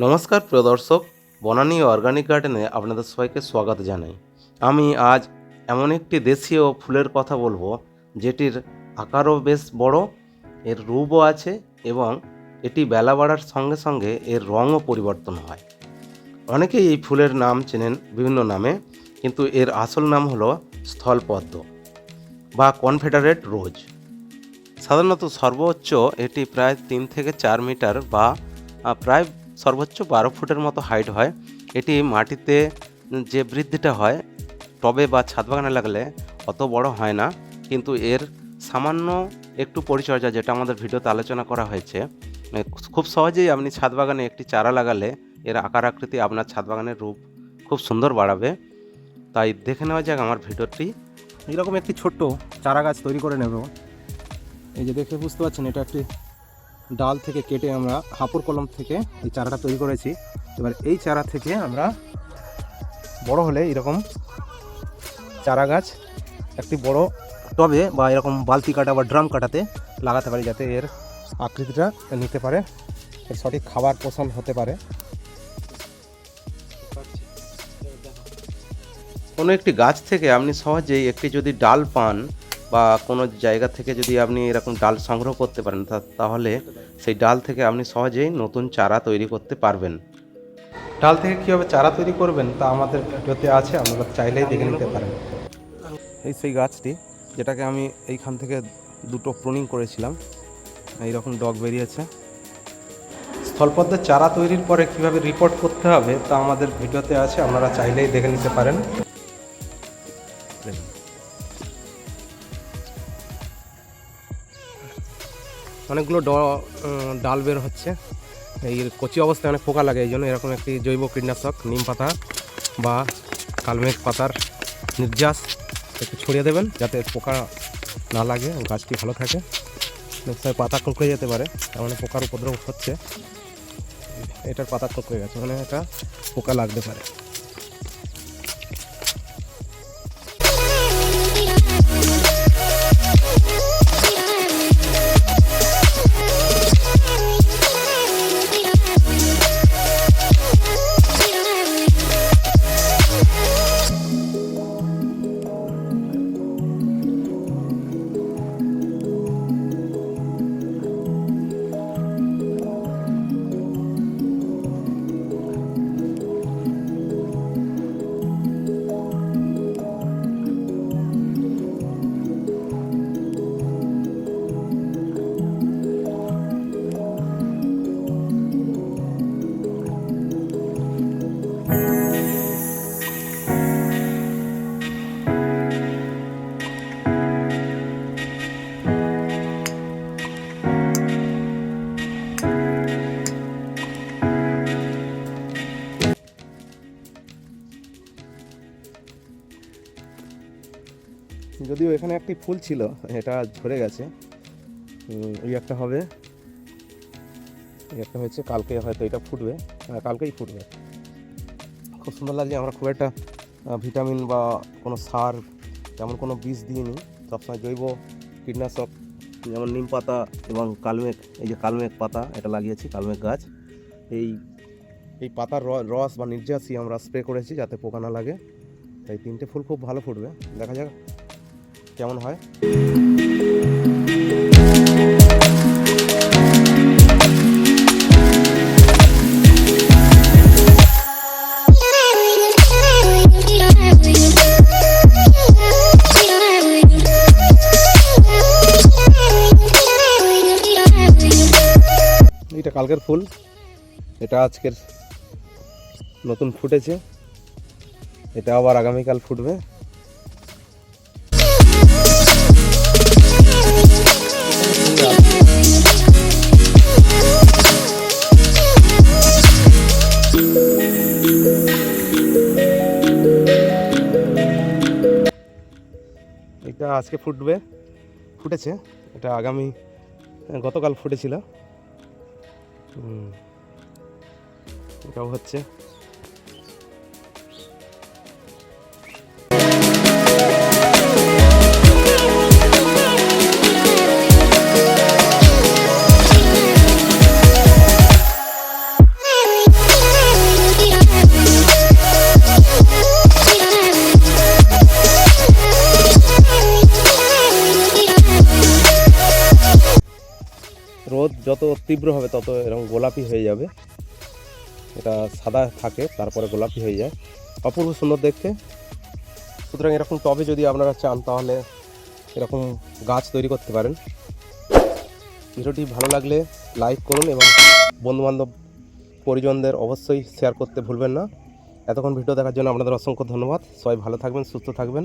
নমস্কার, প্রিয় দর্শক। বনানী অর্গানিক গার্ডেনে আপনাদের সবাইকে স্বাগত জানাই। আমি আজ এমন একটি দেশীয় ফুলের কথা বলব, যেটির আকারও বেশ বড়, এর রূপও আছে এবং এটি বেলা বাড়ার সঙ্গে সঙ্গে এর রঙও পরিবর্তন হয়। অনেকেই এই ফুলের নাম চেনেন বিভিন্ন নামে, কিন্তু এর আসল নাম হলো স্থলপদ্ম বা কনফেডারেট রোজ। সাধারণত সর্বোচ্চ এটি প্রায় তিন থেকে চার মিটার বা প্রায় সর্বোচ্চ বারো ফুটের মতো হাইট হয়। এটি মাটিতে যে বৃদ্ধিটা হয়, টবে বা ছাদ বাগানে লাগলে অত বড় হয় না। কিন্তু এর সামান্য একটু পরিচর্যা যেটা আমাদের ভিডিওতে আলোচনা করা হয়েছে খুব সহজেই আপনি ছাদ বাগানে একটি চারা লাগালে এর আকার আকৃতি আপনার ছাদ বাগানের রূপ খুব সুন্দর বাড়াবে। তাই দেখে নেওয়া যাক আমার ভিডিওটি। এইরকম একটি ছোট্ট চারা গাছ তৈরি করে নেব। এই যে দেখে বুঝতে পারছেন, এটা একটি ডাল থেকে কেটে আমরা হাঁপুর কলম থেকে এই চারাটা তৈরি করেছি। এবার এই চারা থেকে আমরা বড় হলে এরকম চারা গাছ, একটি বড় টবে বা এরকম বালতি কাটা বা ড্রাম কাটাতে লাগাতে পারি যাতে এর আকৃতিটা নিতে পারে সঠিক খাবার পোষণ হতে পারে। কোনো একটি গাছ থেকে আপনি সহজেই একটি যদি ডাল পান বা কোনো জায়গা থেকে যদি আপনি এরকম ডাল সংগ্রহ করতে পারেন তা- তাহলে সেই ডাল থেকে আপনি সহজেই নতুন চারা তৈরি করতে পারবেন। ডাল থেকে কীভাবে চারা তৈরি করবেন তা আমাদের ভিডিওতে আছে আপনারা চাইলেই দেখে নিতে পারেন। এই সেই গাছটি যেটাকে আমি এইখান থেকে দুটো প্রুনিং করেছিলাম এইরকম ডগ বেরিয়েছে। স্থলপদ্মের চারা তৈরির পরে কীভাবে রিপোর্ট করতে হবে তা আমাদের ভিডিওতে আছে আপনারা চাইলেই দেখে নিতে পারেন। অনেকগুলো ড ডাল বের হচ্ছে। এই কচি অবস্থায় অনেক পোকা লাগে এই জন্য এরকম একটি জৈব কীটনাশক, নিম পাতা বা কালমেঘ পাতার নির্যাস একটু ছড়িয়ে দেবেন, যাতে পোকা না লাগে গাছটি ভালো থাকে। সময় পাতা কুঁকড়ে যেতে পারে তার পোকার উপদ্রব হচ্ছে। এটার পাতা কুঁকড়ে গেছে মানে এটা পোকা লাগতে পারে। যদিও এখানে একটি ফুল ছিল এটা ঝরে গেছে। এই একটা হবে। এই একটা হয়েছে কালকে হয়তো এটা ফুটবে। হ্যাঁ, কালকেই ফুটবে। খুব সুন্দর লাগছে আমরা খুব একটা ভিটামিন বা কোনো সার তেমন কোনো বীজ দিইনি। সবসময় জৈব কীটনাশক যেমন নিম পাতা এবং কালমেঘ এই যে কালমেঘ পাতা এটা লাগিয়েছি কালমেঘ গাছ। এই এই পাতার রস বা নির্যাসই আমরা স্প্রে করেছি যাতে পোকা না লাগে। তাই তিনটে ফুল খুব ভালো ফুটবে। দেখা যাক কেমন হয়? এটা কালকের ফুল। এটা আজকের নতুন ফুটেছে। এটা আবার আগামীকাল ফুটবে। এটা আজকে ফুটবে ফুটেছে। এটা আগামী গতকাল ফুটেছিল। এটাও হচ্ছে। যত তীব্র হবে তত এরকম গোলাপি হয়ে যাবে। এটা সাদা থাকে, তারপরে গোলাপি হয়ে যায়। অপূর্ব সুন্দর দেখতে। সুতরাং এরকম টবে যদি আপনারা চান, তাহলে এরকম গাছ তৈরি করতে পারেন। ভিডিওটি ভালো লাগলে লাইক করুন এবং বন্ধুবান্ধব পরিজনদের অবশ্যই শেয়ার করতে ভুলবেন না। এতক্ষণ ভিডিও দেখার জন্য আপনাদের অসংখ্য ধন্যবাদ। সবাই ভালো থাকবেন, সুস্থ থাকবেন।